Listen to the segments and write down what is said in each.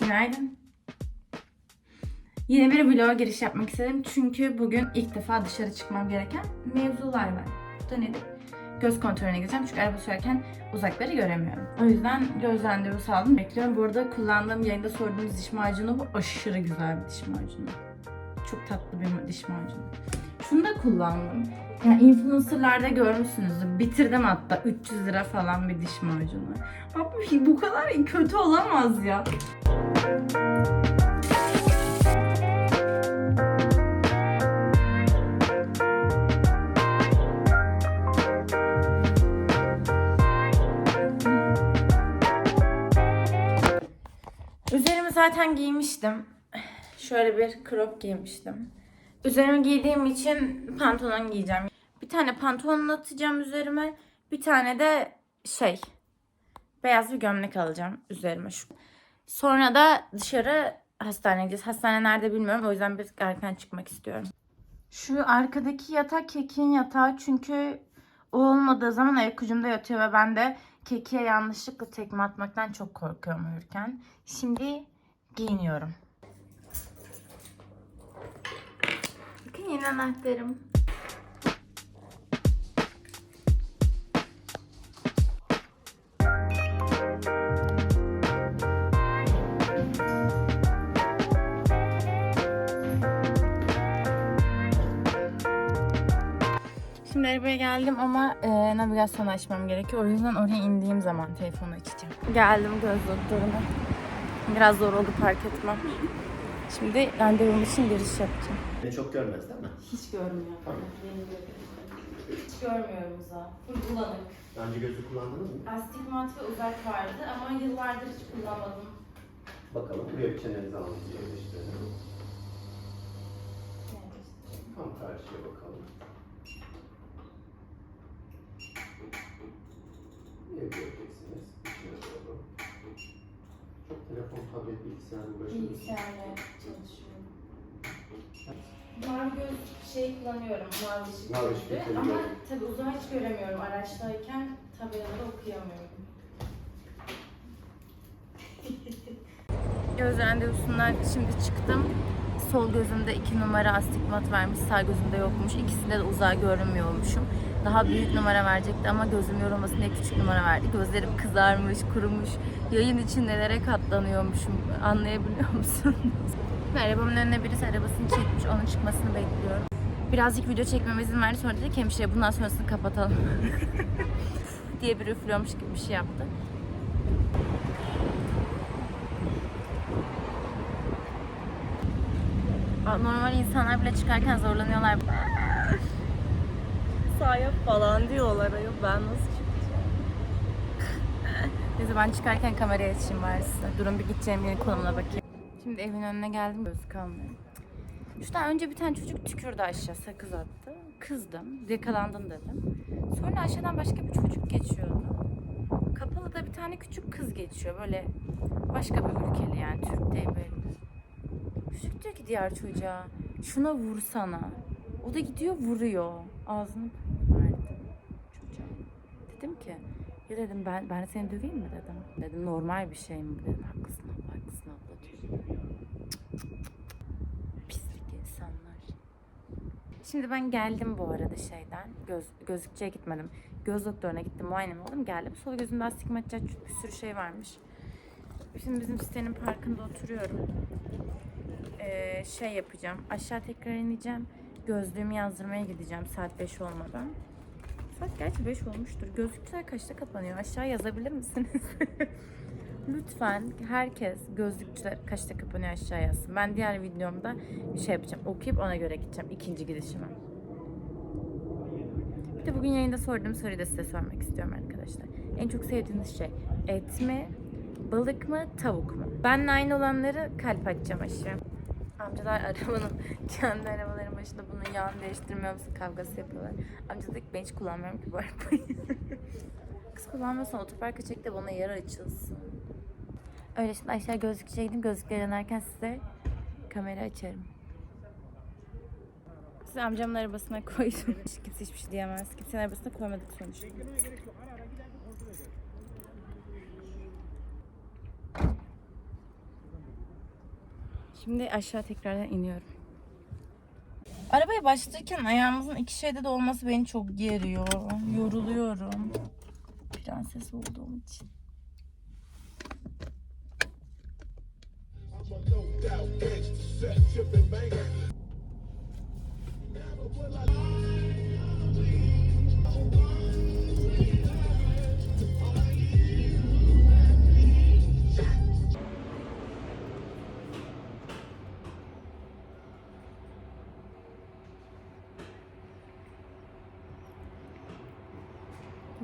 Günaydın. Yeni bir vlog giriş yapmak istedim çünkü bugün ilk defa dışarı çıkmam gereken mevzular var. Bu da nedir? Göz kontrolüne gideceğim çünkü araba sürerken uzakları göremiyorum. O yüzden göz randevusu aldım. Bekliyorum. Bu arada kullandığım yayında sorduğunuz diş macunu bu aşırı güzel bir diş macunu. Çok tatlı bir diş macunu. Şunu da kullandım. Yani influencerlarda görmüşsünüzdür. Bitirdim hatta 300 lira falan bir diş macunu. Abi bu kadar kötü olamaz ya. Üzerimi zaten giymiştim. Şöyle bir crop giymiştim. Üzerime giydiğim için pantolon giyeceğim. Bir tane pantolon atacağım üzerime. Bir tane de şey beyaz bir gömlek alacağım üzerime şu. Sonra da dışarı hastaneye gideceğiz. Hastane nerede bilmiyorum. O yüzden biraz erken çıkmak istiyorum. Şu arkadaki yatak kekin yatağı çünkü o olmadığı zaman ayak ucumda yatıyor ve ben de kekiye yanlışlıkla tekme atmaktan çok korkuyorum uyurken. Şimdi giyiniyorum. Bakın yeni anahtarım. Şimdi arabaya geldim ama e, navigasyonu açmam gerekiyor. O yüzden oraya indiğim zaman telefonu açacağım. Geldim göz doktoruna. Biraz zor oldu park etmem. Şimdi randevum için giriş yapacağım. Beni çok görmez değil mi? Hiç görmüyor. Tamam. Hiç görmüyorum uzağı. Full bulanık. Daha önce gözlük kullandınız mı? Astigmat ve uzak vardı ama yıllardır hiç kullanmadım. Bakalım buraya bir çenenizi alalım. Yerleştirelim. Tam karşıya bakalım. Telefon, tablet, bilgisayarla uğraşıyorsunuz. Bilgisayarla çalışıyorum. Mavi göz şey kullanıyorum, mavi ışık Mavi ışık gözlüğü. gözlüğü Ama tabii uzağı hiç göremiyorum. Araçtayken tabelaları okuyamıyorum. Göz randevusundan şimdi çıktım. Sol gözümde iki numara astigmat vermiş, sağ gözümde yokmuş. İkisinde de uzağı görünmüyormuşum. Daha büyük numara verecekti ama gözüm yorulmasın diye küçük numara verdi. Gözlerim kızarmış, kurumuş. Yayın için nelere katlanıyormuşum anlayabiliyor musunuz? Arabamın önüne birisi arabasını çekmiş, onun çıkmasını bekliyorum. Birazcık video çekmeme izin verdi sonra dedi ki hemşire bundan sonrasını kapatalım. diye bir üflüyormuş gibi bir şey yaptı. Normal insanlar bile çıkarken zorlanıyorlar. Sahip falan diyorlar ayol ben nasıl çıkacağım? Neyse ben çıkarken kamerayı açayım bari size. Durun bir gideceğim yerin konumuna bakayım. Şimdi evin önüne geldim göz kalmıyor. Şuradan önce bir tane çocuk tükürdü aşağı sakız attı. Kızdım. Yakalandın dedim. Sonra aşağıdan başka bir çocuk geçiyordu. Kapalı da bir tane küçük kız geçiyor. Böyle başka bir ülkeli yani Türk değil belli. Çocuk diyor ki diğer çocuğa şuna vursana. O da gidiyor vuruyor. Ağzını ki ya dedim ben ben seni döveyim mi dedim. Dedim normal bir şey mi dedim. Haklısın abla haklısın abla. Pislik insanlar. Şimdi ben geldim bu arada şeyden. Göz, gözlükçüye gitmedim. Göz doktoruna gittim muayenem oldum geldim. Sol gözümde astigmat bir sürü şey varmış. Şimdi bizim sitenin parkında oturuyorum Ee, şey yapacağım. Aşağı tekrar ineceğim. Gözlüğümü yazdırmaya gideceğim saat 5 olmadan. Gerçi 5 olmuştur. Gözlükler kaçta kapanıyor? Aşağı yazabilir misiniz? Lütfen herkes gözlükçüler kaçta kapanıyor aşağı yazsın. Ben diğer videomda şey yapacağım. Okuyup ona göre gideceğim ikinci gidişime. Bir de bugün yayında sorduğum soruyu da size sormak istiyorum arkadaşlar. En çok sevdiğiniz şey et mi, balık mı, tavuk mu? Benle aynı olanları kalp açacağım aşağı. Amcalar arabanın, kendi arabaların başında bunun yağını değiştirmiyor musun kavgası yapıyorlar. Amca dedi ki ben hiç kullanmıyorum ki bu arabayı. Kız kullanmıyorsan otoparka çek de bana yer açılsın. Öyle şimdi aşağı gözlükçüye gidip gözlükleri denerken size kamera açarım. Size amcamın arabasına koydum. Kimse hiçbir şey diyemez. Kimsenin arabasına koymadık sonuçta. Şimdi aşağı tekrardan iniyorum. Arabaya başlarken ayağımızın iki şeyde de olması beni çok geriyor. Yoruluyorum. Prenses olduğum için.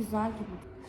Güzel gibi.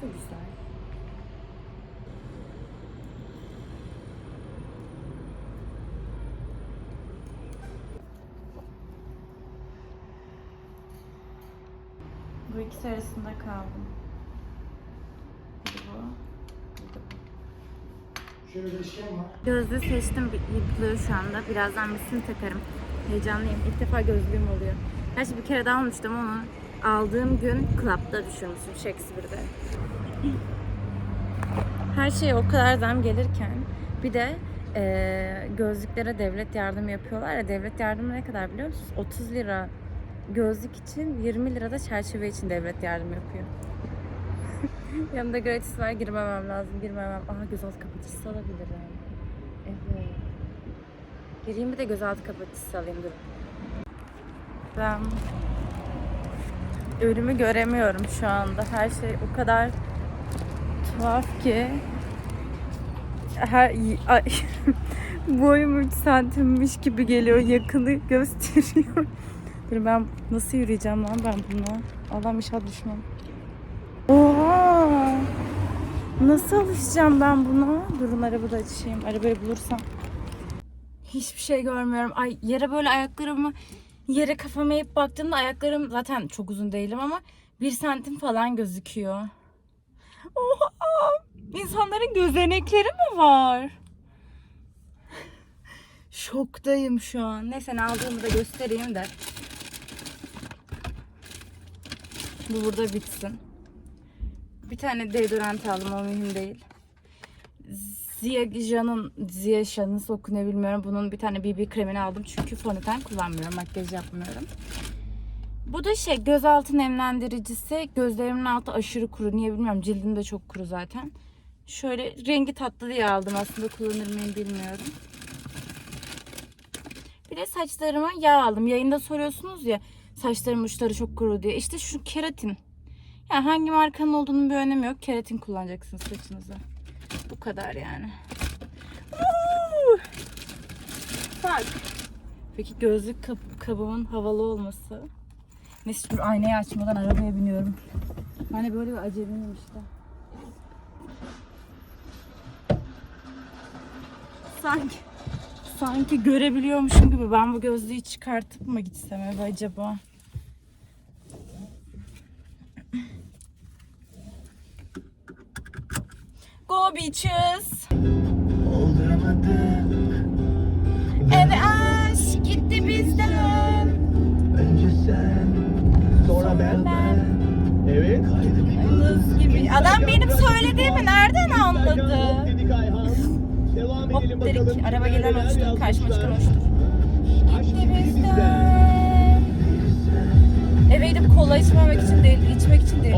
Çok güzel. Bu ikisi arasında kaldım. Biri bu, biri de bu. Şöyle bir şey var. Gözlüğü seçtim yıkılıyor şu anda. Birazdan misini takarım. Heyecanlıyım. İlk defa gözlüğüm oluyor. Gerçi bir kere daha almıştım ama aldığım gün Club'da düşürmüşüm Shakespeare'de. Her şeye o kadar zam gelirken bir de eee, gözlüklere devlet yardım yapıyorlar ya devlet yardımı ne kadar biliyor musunuz? 30 lira gözlük için 20 lira da çerçeve için devlet yardım yapıyor. Yanında gratis var girmemem lazım girmemem. Aha gözaltı kapatıcısı alabilirim. Evet. Gireyim bir de gözaltı kapatıcısı alayım dur. Ben ölümü göremiyorum şu anda. Her şey o kadar tuhaf ki. Her, ay, boyum 3 santimmiş gibi geliyor. Yakını gösteriyor. Dur ben nasıl yürüyeceğim lan ben buna? Allah'ım inşallah düşmem. Oha! Nasıl alışacağım ben buna? Durun arabada açayım. Arabayı bulursam. Hiçbir şey görmüyorum. Ay yere böyle ayaklarımı yere kafamı eğip baktığımda ayaklarım zaten çok uzun değilim ama bir santim falan gözüküyor. Oha! İnsanların gözenekleri mi var? Şoktayım şu an. Neyse ne aldığımı da göstereyim de. Bu burada bitsin. Bir tane deodorant aldım o mühim değil. Ziyaja'nın Ziyaja nasıl okunuyor bilmiyorum. Bunun bir tane BB kremini aldım çünkü fondöten kullanmıyorum. Makyaj yapmıyorum. Bu da şey gözaltı nemlendiricisi. Gözlerimin altı aşırı kuru. Niye bilmiyorum. Cildim de çok kuru zaten. Şöyle rengi tatlı diye aldım. Aslında kullanır mıyım bilmiyorum. Bir de saçlarıma yağ aldım. Yayında soruyorsunuz ya saçlarım uçları çok kuru diye. İşte şu keratin. Yani hangi markanın olduğunun bir önemi yok. Keratin kullanacaksınız saçınıza. Bu kadar yani. Woo! Bak. Peki gözlük kap- kabımın havalı olması. Neyse şimdi aynayı açmadan arabaya biniyorum. De böyle bir acemiyim işte. Sanki sanki görebiliyormuşum gibi ben bu gözlüğü çıkartıp mı gitsem acaba? Go beaches. Eve aşk gitti bizden. Önce sen, sonra ben. Ben Evet. yalnız gibi. Adam benim söylediğimi nereden anladı? Hop dedik. Araba gelen uçtu. Karşıma çıkan uçtu. Gitti bizden. Eve gidip kola içmemek için değil, içmek için değil.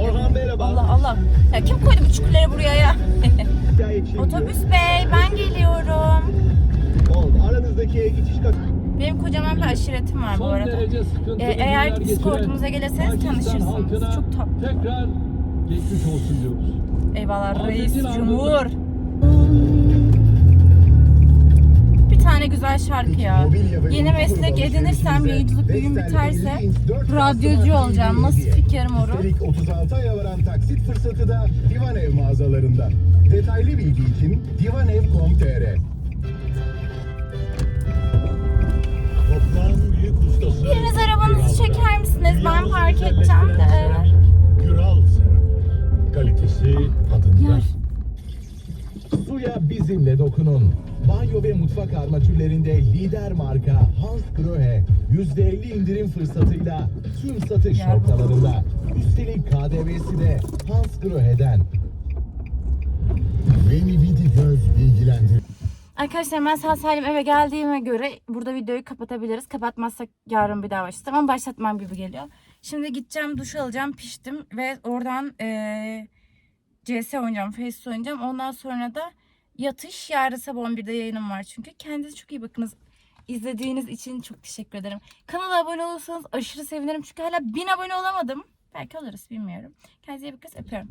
Allah Allah. Ya kim koydu bu çukurları buraya ya? Otobüs bey ben geliyorum. Oldu. Aranızdaki geçiş kat. Benim kocaman bir aşiretim var bu arada. Ee, eğer Discord'umuza gelirseniz tanışırsınız. Çok tatlı. Tekrar geçmiş olsun diyoruz. Eyvallah reis cumhur. Güzel şarkı ya. Yeni meslek edinirsem, yayıncılık bir gün biterse radyocu olacağım. Nasıl fikrim oru? Üstelik 36 aya varan taksit fırsatı da Divanev mağazalarında. Detaylı bilgi için divanev.com.tr. Biriniz arabanızı çeker misiniz? Ben park edeceğim de. Kalitesi adında. Suya bizimle dokunun. Banyo ve mutfak armatürlerinde lider marka Hans Grohe %50 indirim fırsatıyla tüm satış bu- noktalarında. Üstelik KDV'si de Hans Grohe'den. Veni Vidi Göz bilgilendir. Arkadaşlar ben sağ salim eve geldiğime göre burada videoyu kapatabiliriz. Kapatmazsak yarın bir daha başlatacağım ama başlatmam gibi geliyor. Şimdi gideceğim duş alacağım piştim ve oradan eee CS oynayacağım, Face oynayacağım. Ondan sonra da yatış. Yarın sabah 11'de yayınım var çünkü. Kendinize çok iyi bakınız. İzlediğiniz için çok teşekkür ederim. Kanala abone olursanız aşırı sevinirim. Çünkü hala 1000 abone olamadım. Belki oluruz bilmiyorum. Kendinize iyi bakın. Öpüyorum.